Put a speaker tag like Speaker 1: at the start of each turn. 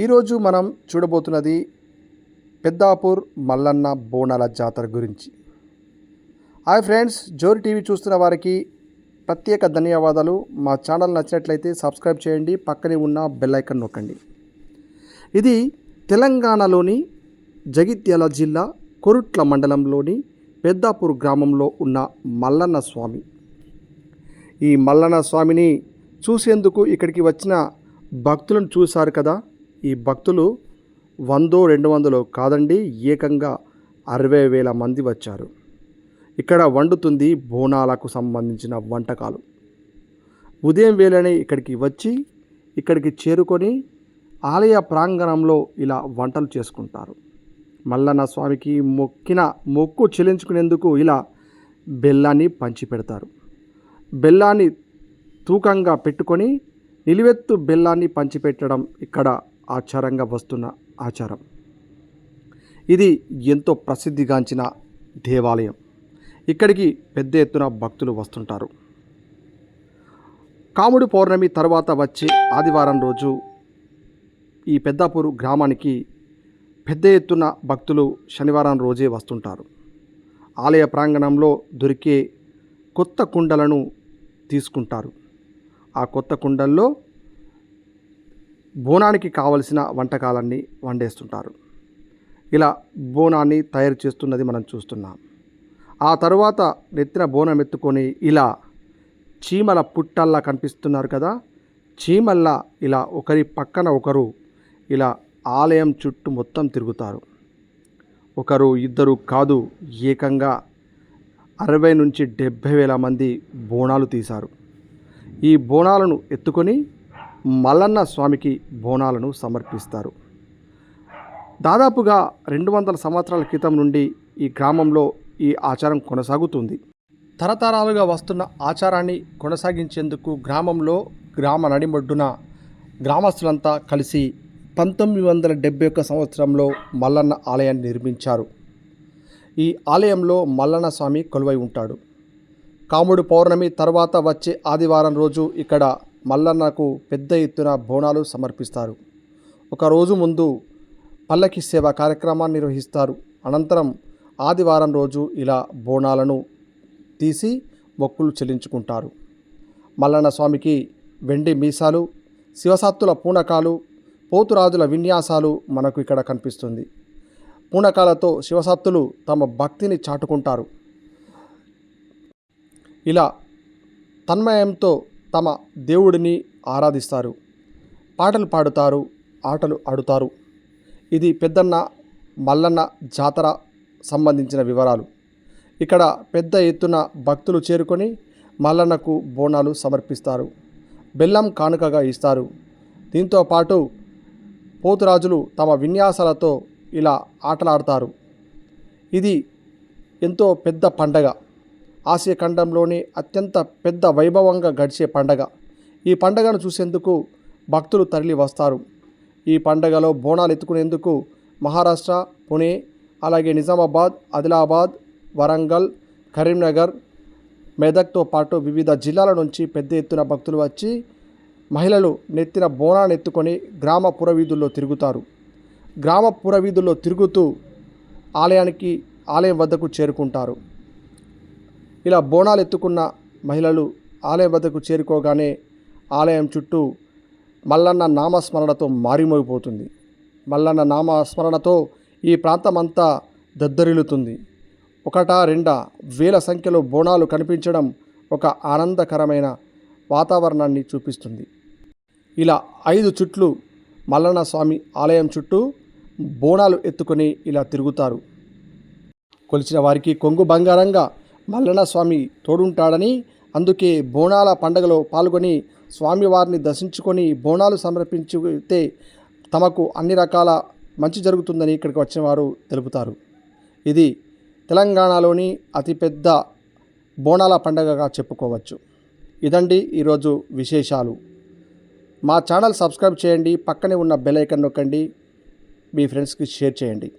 Speaker 1: ఈరోజు మనం చూడబోతున్నది పెద్దాపూర్ మల్లన్న బోనాల జాతర గురించి. హాయ్ ఫ్రెండ్స్ జోరి టీవీ చూస్తున్న వారికి ప్రత్యేక ధన్యవాదాలు. మా ఛానల్ నచ్చినట్లయితే సబ్స్క్రైబ్ చేయండి పక్కనే ఉన్న బెల్ ఐకన్ నొక్కండి. ఇది తెలంగాణలోని జగిత్యాల జిల్లా కొరుట్ల మండలంలోని పెద్దాపూర్ గ్రామంలో ఉన్న మల్లన్న స్వామి. ఈ మల్లన్న స్వామిని చూసేందుకు ఇక్కడికి వచ్చిన భక్తులను చూశారు కదా. ఈ భక్తులు వందో రెండు వందలో కాదండి ఏకంగా అరవై వేల మంది వచ్చారు. ఇక్కడ వండుతుంది బోనాలకు సంబంధించిన వంటకాలు. ఉదయం వేళనే ఇక్కడికి వచ్చి ఇక్కడికి చేరుకొని ఆలయ ప్రాంగణంలో ఇలా వంటలు చేసుకుంటారు. మల్లన్న స్వామికి మొక్కిన మొక్కు చెల్లించుకునేందుకు ఇలా బెల్లాన్ని పంచిపెడతారు. బెల్లాన్ని తూకంగా పెట్టుకొని నిలువెత్తు బెల్లాన్ని పంచిపెట్టడం ఇక్కడ ఆచారంగా వస్తున్న ఆచారం. ఇది ఎంతో ప్రసిద్ధిగాంచిన దేవాలయం. ఇక్కడికి పెద్ద ఎత్తున భక్తులు వస్తుంటారు. కాముడు పౌర్ణమి తర్వాత వచ్చే ఆదివారం రోజు ఈ పెద్దపూరు గ్రామానికి పెద్ద ఎత్తున భక్తులు శనివారం రోజే వస్తుంటారు. ఆలయ ప్రాంగణంలో దొరికే కొత్త కుండలను తీసుకుంటారు. ఆ కొత్త కుండల్లో బోనానికి కావలసిన వంటకాలన్నీ వండేస్తుంటారు. ఇలా బోనాన్ని తయారు చేస్తున్నది మనం చూస్తున్నాం. ఆ తరువాత నెత్తిన బోనం ఎత్తుకొని ఇలా చీమల పుట్టల్లా కనిపిస్తున్నారు కదా చీమల్లా ఇలా ఒకరి పక్కన ఒకరు ఇలా ఆలయం చుట్టూ మొత్తం తిరుగుతారు. ఒకరు ఇద్దరు కాదు ఏకంగా అరవై నుంచి డెబ్భై వేల మంది బోనాలు తీశారు. ఈ బోనాలను ఎత్తుకొని మల్లన్న స్వామికి బోనాలను సమర్పిస్తారు. దాదాపుగా రెండు వందల సంవత్సరాల క్రితం నుండి ఈ గ్రామంలో ఈ ఆచారం కొనసాగుతుంది. తరతరాలుగా వస్తున్న ఆచారాన్ని కొనసాగించేందుకు గ్రామంలో గ్రామ నడిమొడ్డున గ్రామస్తులంతా కలిసి పంతొమ్మిది వందల డెబ్బై ఒక్క సంవత్సరంలో మల్లన్న ఆలయాన్ని నిర్మించారు. ఈ ఆలయంలో మల్లన్న స్వామి కొలువై ఉంటాడు. కాముడు పౌర్ణమి తర్వాత వచ్చే ఆదివారం రోజు ఇక్కడ మల్లన్నకు పెద్ద ఎత్తున బోనాలు సమర్పిస్తారు. ఒక రోజు ముందు పల్లకి సేవ కార్యక్రమాన్ని నిర్వహిస్తారు. అనంతరం ఆదివారం రోజు ఇలా బోనాలను తీసి మొక్కులు చెల్లించుకుంటారు. మల్లన్న స్వామికి వెండి మీసాలు శివసత్తుల పూనకాలు పోతురాజుల విన్యాసాలు మనకు ఇక్కడ కనిపిస్తుంది. పూనకాలతో శివసత్తులు తమ భక్తిని చాటుకుంటారు. ఇలా తన్మయంతో తమ దేవుడిని ఆరాధిస్తారు. పాటలు పాడుతారు ఆటలు ఆడుతారు. ఇది పెద్దన్న మల్లన్న జాతర సంబంధించిన వివరాలు. ఇక్కడ పెద్ద ఎత్తున భక్తులు చేరుకొని మల్లన్నకు బోనాలు సమర్పిస్తారు. బెల్లం కానుకగా ఇస్తారు. దీంతో పాటు పోతురాజులు తమ విన్యాసాలతో ఇలా ఆటలాడతారు. ఇది ఎంతో పెద్ద పండగ. ఆసియా ఖండంలోని అత్యంత పెద్ద వైభవంగా గడిచే పండగ. ఈ పండగను చూసేందుకు భక్తులు తరలి వస్తారు. ఈ పండగలో బోనాలు ఎత్తుకునేందుకు మహారాష్ట్ర పుణే అలాగే నిజామాబాద్ ఆదిలాబాద్ వరంగల్ కరీంనగర్ మెదక్తో పాటు వివిధ జిల్లాల నుంచి పెద్ద ఎత్తున భక్తులు వచ్చి మహిళలు నెత్తిన బోనాన్ని ఎత్తుకొని గ్రామ పురవీధుల్లో తిరుగుతారు. గ్రామ పురవీధుల్లో తిరుగుతూ ఆలయానికి ఆలయం వద్దకు చేరుకుంటారు. ఇలా బోనాలు ఎత్తుకున్న మహిళలు ఆలయం వద్దకు చేరుకోగానే ఆలయం చుట్టూ మల్లన్న నామస్మరణతో మారిమోగిపోతుంది. మల్లన్న నామస్మరణతో ఈ ప్రాంతమంతా దద్దరిల్లుతుంది. ఒకటా రెండా వేల సంఖ్యలో బోనాలు కనిపించడం ఒక ఆనందకరమైన వాతావరణాన్ని చూపిస్తుంది. ఇలా ఐదు చుట్లు మల్లన్న స్వామి ఆలయం చుట్టూ బోనాలు ఎత్తుకొని ఇలా తిరుగుతారు. కొలిచిన వారికి కొంగు బంగారంగా మల్లన్న స్వామి తోడుంటాడని అందుకే బోనాల పండగలో పాల్గొని స్వామివారిని దర్శించుకొని బోనాలు సమర్పించితే తమకు అన్ని రకాల మంచి జరుగుతుందని ఇక్కడికి వచ్చిన వారు తెలుపుతారు. ఇది తెలంగాణలోని అతిపెద్ద బోనాల పండగగా చెప్పుకోవచ్చు. ఇదండి ఈరోజు విశేషాలు. మా ఛానల్ సబ్స్క్రైబ్ చేయండి పక్కనే ఉన్న బెల్ ఐకన్ నొక్కండి మీ ఫ్రెండ్స్కి షేర్ చేయండి.